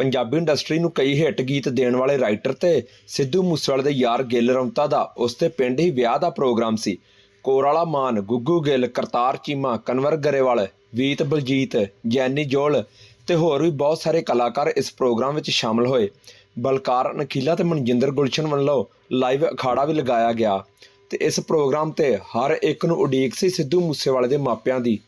Punjabi industry ਨੂੰ ਕਈ hit ਗੀਤ ਦੇਣ ਵਾਲੇ ਰਾਈਟਰ ਤੇ ਸਿੱਧੂ ਮੂਸੇਵਾਲੇ ਦੇ ਯਾਰ ਗਿੱਲ ਰੌਂਤਾ ਦਾ ਉਸ ਦੇ ਪਿੰਡ ਹੀ ਵਿਆਹ ਦਾ ਪ੍ਰੋਗਰਾਮ ਸੀ। ਕੋਰਾਲਾ ਮਾਨ, ਗੁੱਗੂ ਗਿੱਲ, ਕਰਤਾਰ ਚੀਮਾ, ਕਨਵਰ ਗਰੇਵਾਲ, ਵੀਤ ਬਲਜੀਤ, ਜੈਨੀ ਜੋਲ ਤੇ ਹੋਰ ਵੀ ਬਹੁਤ ਸਾਰੇ ਕਲਾਕਾਰ ਇਸ ਪ੍ਰੋਗਰਾਮ ਵਿੱਚ ਸ਼ਾਮਲ ਹੋਏ। ਬਲਕਾਰ ਨਖੀਲਾ ਤੇ ਮਨਜਿੰਦਰ ਗੁਲਸ਼ਨ ਵੱਲੋਂ ਲਾਈਵ ਅਖਾੜਾ ਵੀ ਲਗਾਇਆ ਗਿਆ ਤੇ ਇਸ ਪ੍ਰੋਗਰਾਮ ਤੇ ਹਰ ਇੱਕ ਨੂੰ ਉਡੀਕ ਸੀ ਸਿੱਧੂ ਮੂਸੇਵਾਲੇ ਦੇ ਮਾਪਿਆਂ ਦੀ।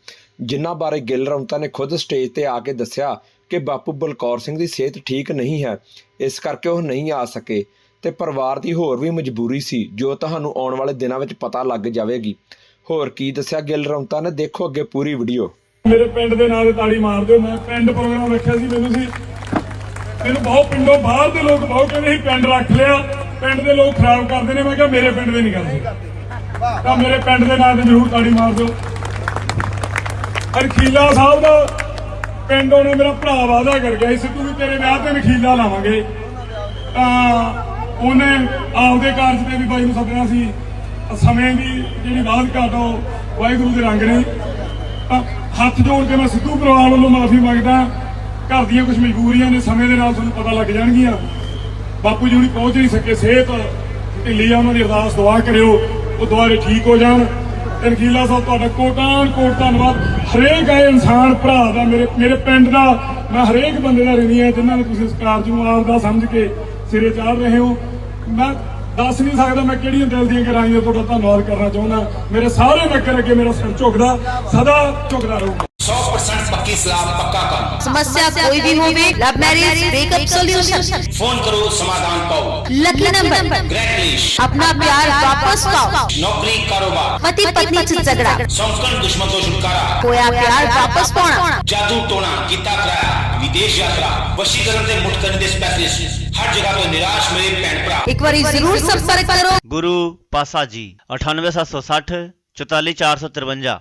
ਜਿਨ੍ਹਾਂ ਬਾਰੇ ਗਿੱਲ ਰੌਂਤਾ ਨੇ ਖੁਦ ਸਟੇਜ ਤੇ ਆ ਕੇ ਦੱਸਿਆ ਕਿ ਬਾਪੂ ਬਲਕੌਰ ਸਿੰਘ ਦੀ ਸਿਹਤ ਠੀਕ ਨਹੀਂ ਹੈ, ਇਸ ਕਰਕੇ ਉਹ ਨਹੀਂ ਆ ਸਕੇ ਤੇ ਪਰਿਵਾਰ ਦੀ ਹੋਰ ਵੀ ਮਜਬੂਰੀ ਸੀ, ਜੋ ਤੁਹਾਨੂੰ ਆਉਣ ਵਾਲੇ ਦਿਨਾਂ ਵਿੱਚ ਪਤਾ ਲੱਗ ਜਾਵੇਗੀ। ਹੋਰ ਕੀ ਦੱਸਿਆ ਗਿੱਲ ਰੌਂਤਾ ਨੇ? ਦੇਖੋ ਅੱਗੇ ਪੂਰੀ ਵੀਡੀਓ। ਮੇਰੇ ਪਿੰਡ ਦੇ ਨਾਂ ਤੇ ਤਾੜੀ ਮਾਰ ਦਿਓ, ਮੈਂ ਪਿੰਡ ਪ੍ਰੋਗਰਾਮ ਰੱਖਿਆ ਸੀ ਮੈਨੂੰ ਸੀ। ਮੈਨੂੰ ਬਹੁਤ ਪਿੰਡੋਂ ਬਾਹਰ ਦੇ ਲੋਕ ਬਹੁਤ ਕਹਿੰਦੇ ਸੀ, ਪਿੰਡ ਰੱਖ ਲਿਆ। ਪਿੰਡ ਦੇ ਲੋਕ ਖਰਾਬ ਕਰਦੇ ਨੇ, ਮੈਂ ਕਿਹਾ ਮੇਰੇ ਪਿੰਡ ਦੇ ਨਹੀਂ ਕਰਦੇ। ਤਾਂ ਮੇਰੇ ਪਿੰਡ ਦੇ ਨਾਂ ਤੇ ਜ਼ਰੂਰ ਤਾੜੀ ਮਾਰ ਦਿਓ। ਅਰਖੀਲਾ ਸਾਹਿਬ ਦਾ ਪਿੰਡ ਉਹਨੇ ਮੇਰਾ ਭਰਾ ਵਾਦਾ ਕਰ ਗਿਆ ਸੀ, ਸਿੱਧੂ ਵੀ ਤੇਰੇ ਵਿਆਹ ਤੇ ਨਖੀਲਾ ਲਾਵਾਂਗੇ। ਤਾਂ ਉਹਨੇ ਆਪਦੇ ਕਾਰਜ ਤੇ ਵੀ ਬਾਈ ਨੂੰ ਸੱਦਣਾ ਸੀ। ਸਮੇਂ ਦੀ ਜਿਹੜੀ ਬਾਤ ਘਾਟ ਆ ਵਾਹਿਗੁਰੂ ਦੇ ਰੰਗ ਨੇ। ਤਾਂ ਹੱਥ ਜੋੜ ਕੇ ਮੈਂ ਸਿੱਧੂ ਪਰਿਵਾਰ ਵੱਲੋਂ ਮਾਫੀ ਮੰਗਦਾ, ਘਰ ਦੀਆਂ ਕੁਝ ਮਜਬੂਰੀਆਂ ਨੇ, ਸਮੇਂ ਦੇ ਨਾਲ ਤੁਹਾਨੂੰ ਪਤਾ ਲੱਗ ਜਾਣਗੀਆਂ। ਬਾਪੂ ਜੀ ਹੁਣੀ ਪਹੁੰਚ ਨਹੀਂ ਸਕੇ, ਸਿਹਤ ਢਿੱਲੀ ਆ, ਉਹਨਾਂ ਦੀ ਅਰਦਾਸ ਦੁਆ ਕਰਿਓ, ਉਹ ਦੁਆਰੇ ਠੀਕ ਹੋ ਜਾਣ। ਤੇ ਸਾਹਿਬ, ਤੁਹਾਡਾ ਕੋਟਾਨ ਕੋਟ ਧੰਨਵਾਦ। ਹਰੇਕ ਆਏ ਇਨਸਾਨ ਭਰਾ ਦਾ, ਮੇਰੇ ਮੇਰੇ ਪਿੰਡ ਦਾ, ਮੈਂ ਹਰੇਕ ਬੰਦੇ ਦਾ ਰਿਣੀ ਹੈ, ਜਿਨ੍ਹਾਂ ਨੇ ਤੁਸੀਂ ਇਸ ਕਾਰਜ ਨੂੰ ਆਪਦਾ ਸਮਝ ਕੇ ਸਿਰੇ ਚਾੜ ਰਹੇ ਹੋ। ਮੈਂ ਦੱਸ ਨਹੀਂ ਸਕਦਾ ਮੈਂ ਕਿਹੜੀਆਂ ਦਿਲ ਦੀਆਂ ਗਹਿਰਾਈਆਂ ਤੁਹਾਡਾ ਧੰਨਵਾਦ ਕਰਨਾ ਚਾਹੁੰਦਾ। ਮੇਰੇ ਸਾਰੇ ਨਗਰ ਅੱਗੇ ਮੇਰਾ ਸਿਰ ਝੁਕਦਾ, ਸਦਾ ਝੁਕਦਾ ਰਹੂਗਾ सौ परसेंट पक्की सलाह पक्का काम। समस्या कोई भी होवे love marriage breakup solution phone करो समाधान पाओ। लकी नंबर ग्रैंडलिश अपना प्यार वापस पाओ। नौकरी कारोबार। पति पत्नी से झगड़ा। संस्करण दुश्मन तो छुटकारा। खोया प्यार वापस पाना। जादू टोना किता कराया। विदेश यात्रा वशीकरण से मुठ करने स्पेशलिस्ट हर जगह तो निराश मेरे पैन पर एक बार ज़रूर संपर्क करो। गुरु पासा जी अठानवे सात सौ साठ चौतालीस चार सौ तिरवंजा।